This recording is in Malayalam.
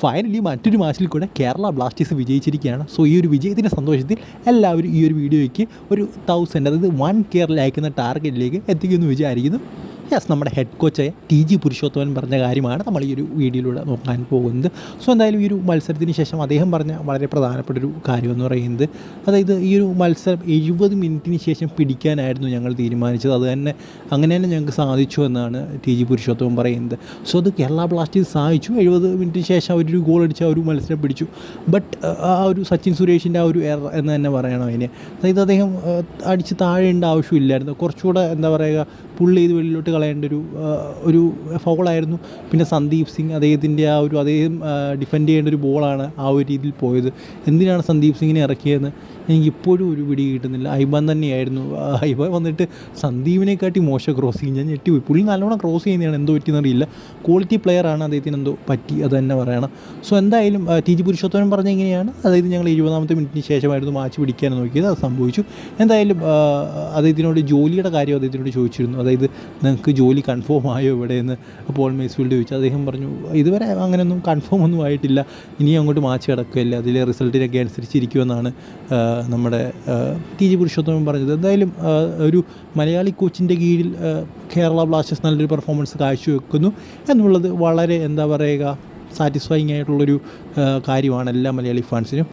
ഫൈനലി മറ്റൊരു മാച്ചിൽ കൂടെ കേരള ബ്ലാസ്റ്റേഴ്സ് വിജയിച്ചിരിക്കുകയാണ്. സോ ഈ ഒരു വിജയത്തിന്റെ സന്തോഷത്തിൽ എല്ലാവരും ഈ ഒരു വീഡിയോയ്ക്ക് ഒരു തൗസൻഡ് അതായത് വൺ കെയറിൽ അയക്കുന്ന ടാർഗറ്റിലേക്ക് എത്തിക്കുമെന്ന് വിചാരിക്കുന്നു. യെസ് നമ്മുടെ ഹെഡ് കോച്ചായ ടി ജി പുരുഷോത്തമൻ പറഞ്ഞ കാര്യമാണ് നമ്മൾ ഈ ഒരു വീഡിയോയിലൂടെ നോക്കാൻ പോകുന്നത്. സോ എന്തായാലും ഈ ഒരു മത്സരത്തിന് ശേഷം അദ്ദേഹം പറഞ്ഞ വളരെ പ്രധാനപ്പെട്ട ഒരു കാര്യം എന്ന് പറയുന്നത് അതായത് ഈ ഒരു മത്സരം എഴുപത് മിനിറ്റിന് ശേഷം പിടിക്കാനായിരുന്നു ഞങ്ങൾ തീരുമാനിച്ചത്. അത് തന്നെ അങ്ങനെ തന്നെ ഞങ്ങൾക്ക് സാധിച്ചു എന്നാണ് ടി ജി പുരുഷോത്തമൻ പറയുന്നത്. സോ അത് കേരള ബ്ലാസ്റ്റേഴ്സ് സാധിച്ചു. എഴുപത് മിനിറ്റിന് ശേഷം അവരൊരു ഗോൾ അടിച്ച് ആ ഒരു മത്സരം പിടിച്ചു. ബട്ട് ആ ഒരു സച്ചിൻ സുരേഷിന്റെ ആ ഒരു എറർ എന്ന് തന്നെ പറയണം അതിന്. അതായത് അദ്ദേഹം അടിച്ച് താഴേണ്ട ആവശ്യമില്ലായിരുന്നു. കുറച്ചുകൂടെ എന്താ പറയുക പുള്ളി ചെയ്ത് വെളിയിലോട്ട് കളയേണ്ട ഒരു ഒരു ഫൗളായിരുന്നു പിന്നെ സന്ദീപ് സിംഗ് അദ്ദേഹത്തിന്റെ ആ ഒരു അദ്ദേഹം ഡിഫെൻഡ് ചെയ്യേണ്ട ഒരു ബോളാണ് ആ ഒരു രീതിയിൽ പോയത്. എന്തിനാണ് സന്ദീപ് സിംഗിനെ ഇറക്കിയതെന്ന് എനിക്ക് ഇപ്പോഴും ഒരു പിടി കിട്ടുന്നില്ല. ഐബാൻ തന്നെയായിരുന്നു. ഐബൻ വന്നിട്ട് സന്ദീപിനെക്കാട്ടി മോശം ക്രോസിങ് ഞാൻ ഞെട്ടിപ്പോയി. പുള്ളി നല്ലോണം ക്രോസ് ചെയ്യുന്നതാണ്. എന്തോ പറ്റിയെന്നറിയില്ല ക്വാളിറ്റി പ്ലെയറാണ് അദ്ദേഹത്തിന് എന്തോ പറ്റി അത് തന്നെ പറയണം. സോ എന്തായാലും ടി ജി പുരുഷോത്തമൻ പറഞ്ഞ എങ്ങനെയാണ് അതായത് ഞങ്ങൾ ഇരുപതാമത്തെ മിനിറ്റിന് ശേഷമായിരുന്നു മാച്ച് പിടിക്കാൻ നോക്കിയത്. അത് സംഭവിച്ചു. എന്തായാലും അദ്ദേഹത്തിനോട് ജോലിയുടെ കാര്യം അദ്ദേഹത്തിനോട് ചോദിച്ചിരുന്നു. അതായത് നിങ്ങൾക്ക് ജോലി കൺഫേം ആയോ ഇവിടെ എന്ന് പോൾ മേസ്ഫീൽഡ് ചോദിച്ചു. അദ്ദേഹം പറഞ്ഞു ഇതുവരെ അങ്ങനെയൊന്നും കൺഫേം ഒന്നും ആയിട്ടില്ല. ഇനി അങ്ങോട്ട് മാച്ച് കിടക്കുകയല്ല. അതിലെ റിസൾട്ടിനൊക്കെ അനുസരിച്ചിരിക്കുമെന്നാണ് നമ്മുടെ ടി ജി പുരുഷോത്തമൻ പറഞ്ഞത്. എന്തായാലും ഒരു മലയാളി കോച്ചിന്റെ കീഴിൽ കേരള ബ്ലാസ്റ്റേഴ്സ് നല്ലൊരു പെർഫോമൻസ് കാഴ്ചവെക്കുന്നു എന്നുള്ളത് വളരെ എന്താ പറയുക സാറ്റിസ്ഫൈങ് ആയിട്ടുള്ളൊരു കാര്യമാണ് എല്ലാ മലയാളി ഫാൻസിനും